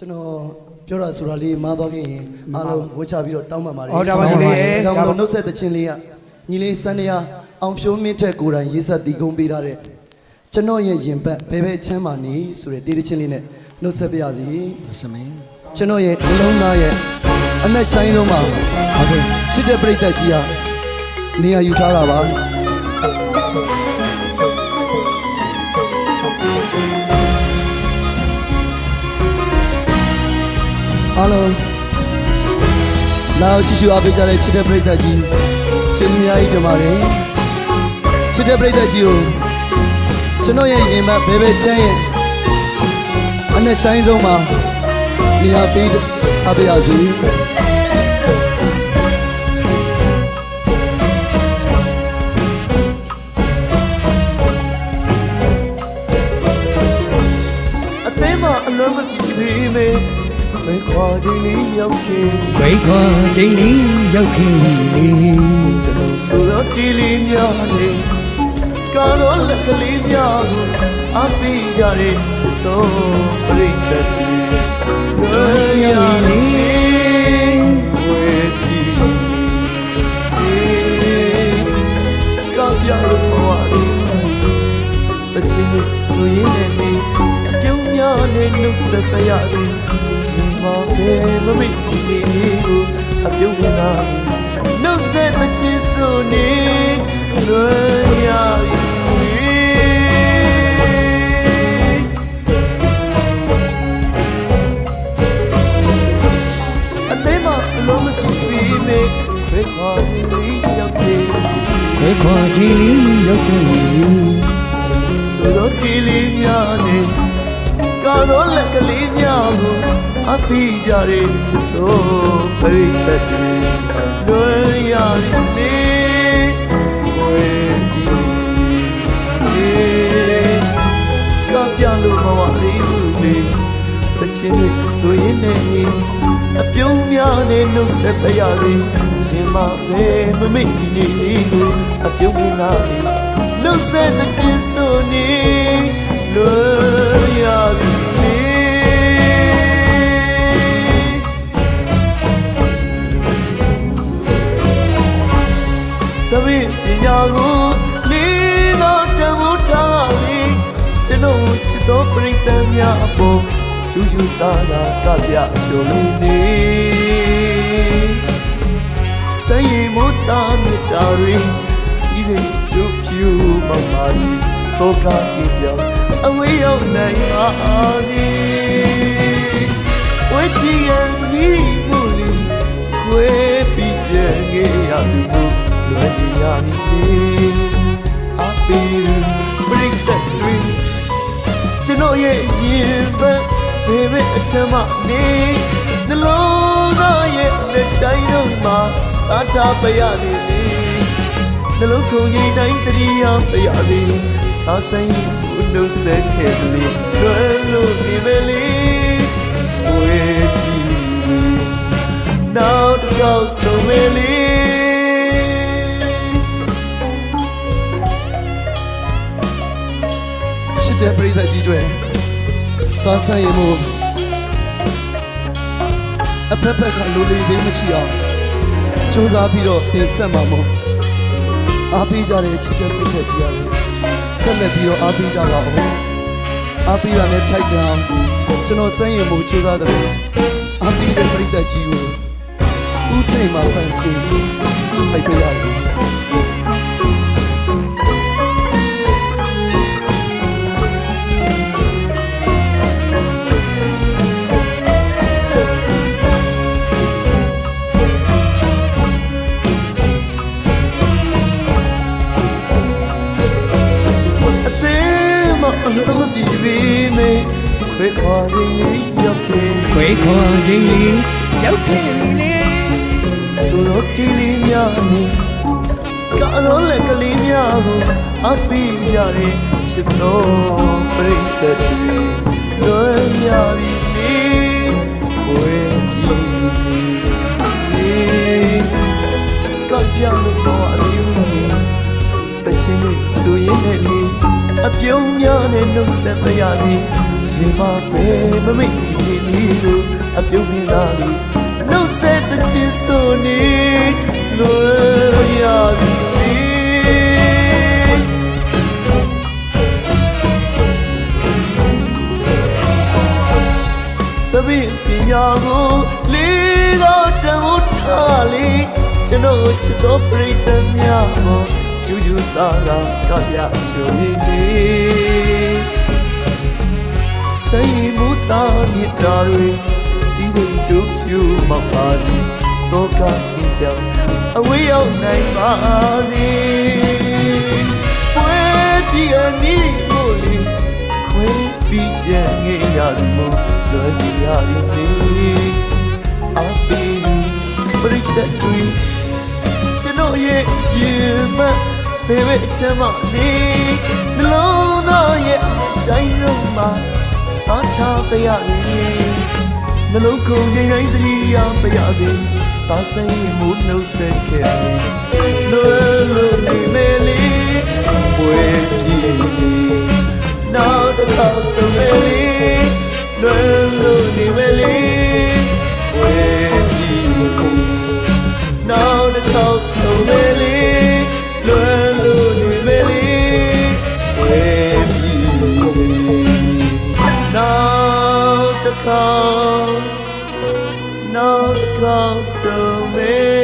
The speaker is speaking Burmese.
ကျွန်တော်ပြောတာဆိုတာလေးမားသွားခဲ့ရင်အားလုံးဝှချပြီးတော့တောင်းပန်ပါတယ်ဟုတ်တာပါညီလေးရေဒါမှမဟုတ်နှုတ်ဆက်တဲ့ချင်းလေးကညီလေးစန်းနေရအောင်ဖြိုးမင်းထက်ကိုယ်တိုင်ရေးဆက်တည်ကုန်းပေးထားတဲ့ကျွန်တော်ရဲ့ရင်ပတ်ဘယ်ဘဲချမ်းပါနေဆိုတဲ့တေးတချင်းလေးနဲ့နှုတ်ဆက်ပြရစီစမင်းကျွန်တော်ရဲ့အလုံးသားရဲ့အနက်ဆိုင်ဆုံးမှာဟုတ်ကဲ့ချစ်တဲ့ပြိတ္တကြီးကနေရာယူထားတာပါ အားလုံးလာအောင်ကြည့်ရှုအားပေးကြတဲ့ချစ်တဲ့ပြိတ္တကြီးချစ်အများကြီးတင်ပါတယ်ချစ်တဲ့ပြိတ္တကြီးကိုကျွန်တော်ရဲ့ရင်မဘယ်ဘဲချမ်းရဲ့အနက်ဆိုင်ဆုံးမှာနေရာပေးအားပေးရစီ ခွာခြင်းလေးရောက်ခင်ခွေခွာချိန်လေးရောက်ခင်လေကျွန်တော်ဆိုတော့ဒီလေးများနေကာတော့လက်ကလေးများကိုအပိကြတဲ့ချစ်တော်ပြိတ္တတီဝေရလေးဝေဒီကပြလို့ပါတချင်ဆိုရင်လည်းအပြုံးများ နဲ့နှုတ်ဆက်ပြရတယ်ရှင်မပဲမမိတ်ဒီလေးကိုအပြုံးများနှုတ်ဆက်မချင်ဆိုနေလွယ်ရည်အသေးမအလုံးမပြည့်ပြီးမေဘယ်ခေါ်လေးရောက်တယ်ခွေခွာချိန်လေးရောက်ခင်လေဆိုတော့ဒီလေးများနေ ကာတော့လက်ကလေးများကိုအပိကြတဲ့ချစ်တော်ပရိသတ်တွေလွယ်ရနေဝေဒီကပြလို့မဝလေးဘူးလေတချင်းတွေဆိုရင်လည်းအပြုံးများနဲ့နှုတ်ဆက်ပြရလေရှင်မပဲမမိတ်ဒီနေ့လေးကိုအပြုံးများလာနှုတ်ဆက်တဲ့ချင်းဆိုနေ ကျွန်တော်ချစ်သောပြိတ္တများအပေါ်ချူချူဆာလာကပြဖြိုလေးနေစိတ်မတာမြတ်တာတွေစီးတဲ့တို့ဖြူမမာရီတော့ကကြည့်ပြောင်းအဝေးရောက်နိုင်ပါသည်ဝိပီယံမီမူလီခွေပြီးချင်ငေးရပြီမို့လွယ်ရပြီအပီ bring that dream ကျွန်တော်ရဲ့ရင်ဘတ်ဘေဘေအချမ်းမနေနှလုံးသားရဲ့လက်ဆိုင်တော့မှာအထာပရနေလေနှလုံးခုန်ကြီးတိုင်းတရိယာပရလေအဆိုင်ဘုလို့ဆက်ခဲ့လေလွယ်လို့ဒီပဲလေဝေပြီနောက်တစ်ခေါက်ဆုံးမေလေ တဲ့ပရိသတ်ကြီးတွေသွားဆိုင်ရမှုအဖက်ဖက်ကလူလေးသေးမရှိအောင်စူးစမ်းပြီးတော့တင်ဆက်မှာမို့အားပေးကြတဲ့ချစ်တဲ့ပရိသတ်ကြီးရတယ်ဆက်လက်ပြီးတော့အားပေးကြပါဦးအားပေးရတဲ့ထိုက်တန်ကျွန်တော်ဆိုင်ရမှုစူးစမ်းတယ်အားပေးတဲ့ပရိသတ်ကြီးကိုဦးချိန်မှာဖန်ဆင်းလိုက်ပြရစီ အလုံးမပြေပြီးမေခွေခွာရင်းလေးရောက်ခဲ့ခွေခွာချိန်လေးရောက်ခင်လေဆိုတော့ဒီလေးများနေကတော့လက်ကလေးများကိုအပိရတဲ့ချစ်တော်ပြိတ္တတွေလွယ်မြပြီလေဝေဒီကပြလို့တော့အလေးဦးတချင်းလေးဆိုရင်လည်း အပြုံးများနဲ့နှုတ်ဆက်ပြရသည်ရှရင်မပဲမမိတ်ဒီနေ့လေးကိုအပြုံးမြင်လာလေနှုတ်ဆက်တဲ့ချစ်ဆိုနေလွယ်ရပြီလေတပည့်ပညာကိုလေးသောတန်ဖိုးထားလေကျွန်တော်ချစ်သောပရိသတ်များကို ကျူးကျူးစားကကပြချိုရင်းနေစိတ်မူတာမြတ်တာတွေစီးတဲ့ဒုဖြူမပါစီတော့ကခင်ပြောင်းအဝေးရောက်နိုင်ပါစေပွဲပြည့်အနီးမို့လေခွေးပြီးချင်ငေးရတယ်မို့လွယ်နေရပြီ ဘယ်ပဲအချမ်းမနေနှလုံးသားရဲ့ဆိုင်လုံးမှာအားထားပြရရင်နှလုံးခုန်ရင်တိုင်းတည်းရပါရစေသာစိတ်မှုနှုတ်ဆက်ခဲ့လွယ်လို့နေမယ်လေဝဲပြေးနောက်တစ်ခါဆုံးမလေးလွယ်လို့နေမလေးဝဲပြီးနောက်တစ်ခါဆုံးမလေး နောက်တစ်ခါဆုံးမ